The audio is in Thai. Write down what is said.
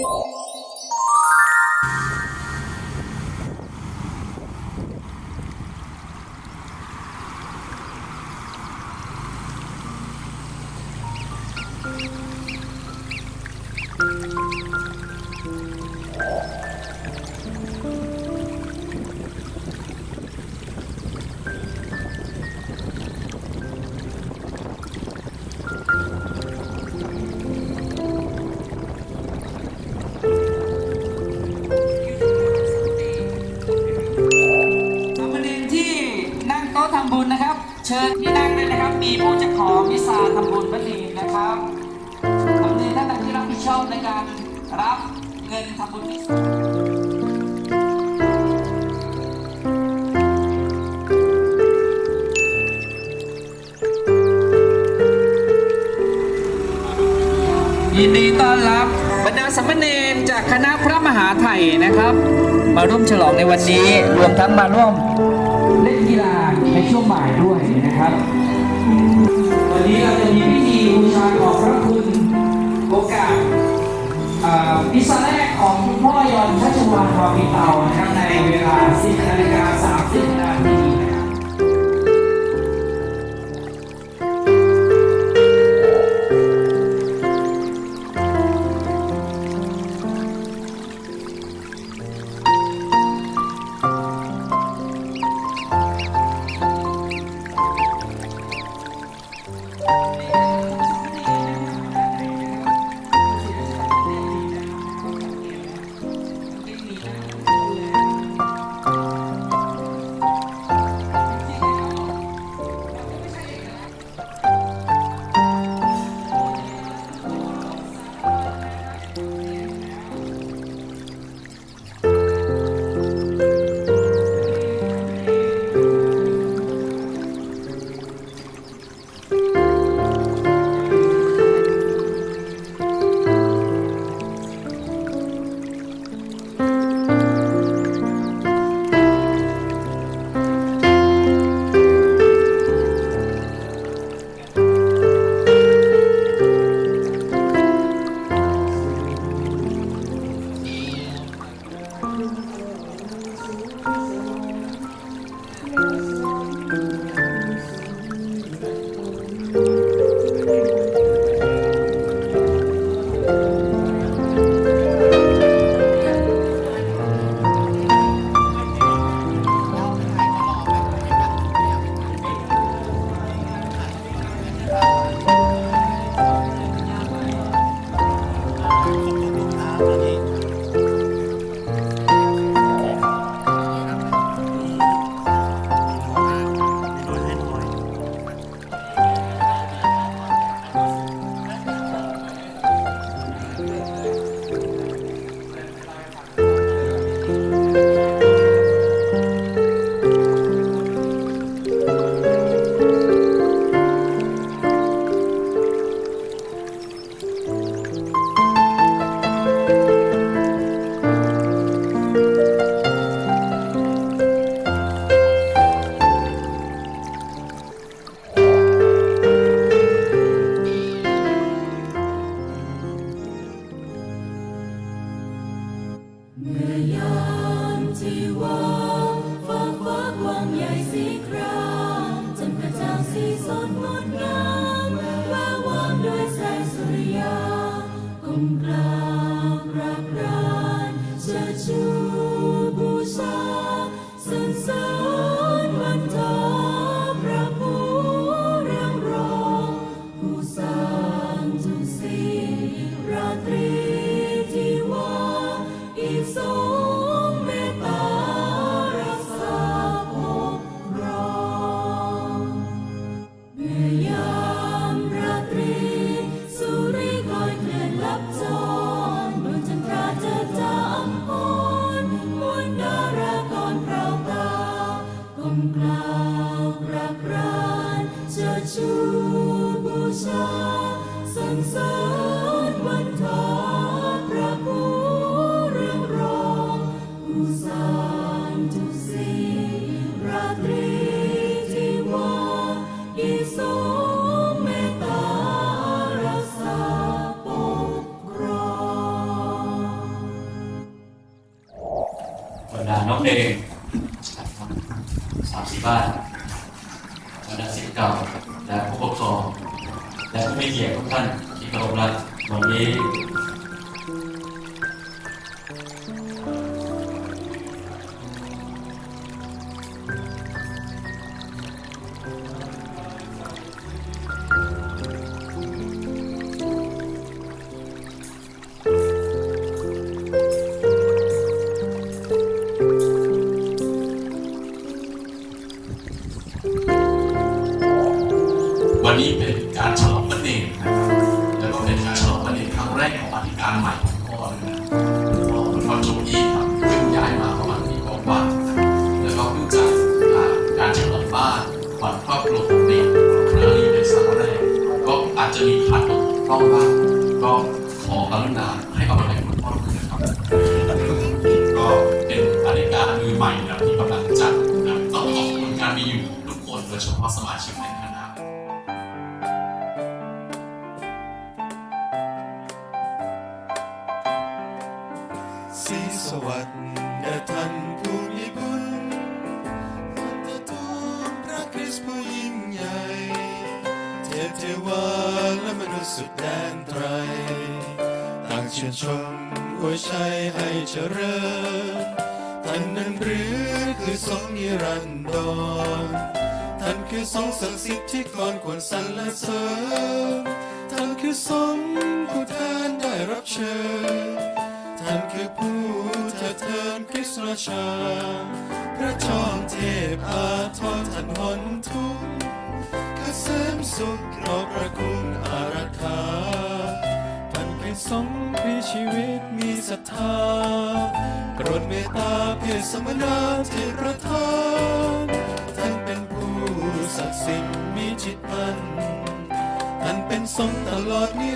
ส เชิญที่นั่งเลยนะครับ มีผู้จะขอวิสาทำบุญพระเนรนะครับสามเณท่านที่รับผิดชอบในการรับเงินทำบุญวิสายินดีต้อนรับบรรดาสมเณรจากคณะพระมหาไทยนะครับ มาร่วมฉลองในวันนี้รวมทั้งมาร่วม ในช่วงบ่ายด้วยนะครับ วันนี้เราจะมีพิธีบูชาขอบพระคุณโอกาสพิซซ่าแรกของคุณพ่อยอนชัชวานทองมีเตานะครับในเวลา10นาฬิกา ชาสังสารวันทาพระผู้เรืองรองผู้สร้างทุกสิ่งราตรีที่ว่าดีทรเมตตารัษาปกครองบรรดาน้องเด็กสามสี่บ้านบรรดาสิทธิ์เก่า ให้เกียรติทุกท่านที่เคารพรักวันนี้ พ่อเลยนะพ่อเป็นพ่อโจอี้ครับเพิ่งย้ายมาประมาณปีกว่าๆแล้วก็เพิ่งจัดอ่านการฉลองบ้านวันครอบครัวของเนตรครั้งนี้เป็นครั้งแรกก็อาจจะมีขาดตกร่องบ้างก็ขอกรุณาให้อภัยคุณพ่อด้วยนะครับก็เป็นอธิการมือใหม่นะที่กำลังจัดนะต้องขอบคุณการมีอยู่ทุกคนโดยเฉพาะสมาชิกในคณะ เทวาและมนุษย์สุดแดนไตร ต่างชื่นชมอวยชัยให้เจริญท่านนั้นหรือคือทรงนิรันดรท่านคือทรงศักดิ์สิทธิ์ที่ก่อนควรสรรเสริญท่านคือทรงผู้แทนได้รับเชิญท่านคือผู้เถิดเทินคริสต์ราชา พระจอมเทพ สุขเราะพระคุณอารักขาท่านเป็นสงฆ์พรีชีวิตมีศรัทธาโปรดเมตตาเพศสมณะที่ประทานท่านเป็นผู้ศักดิ์สิทธิ์มีจิตอันท่านเป็นสงตลอดนิ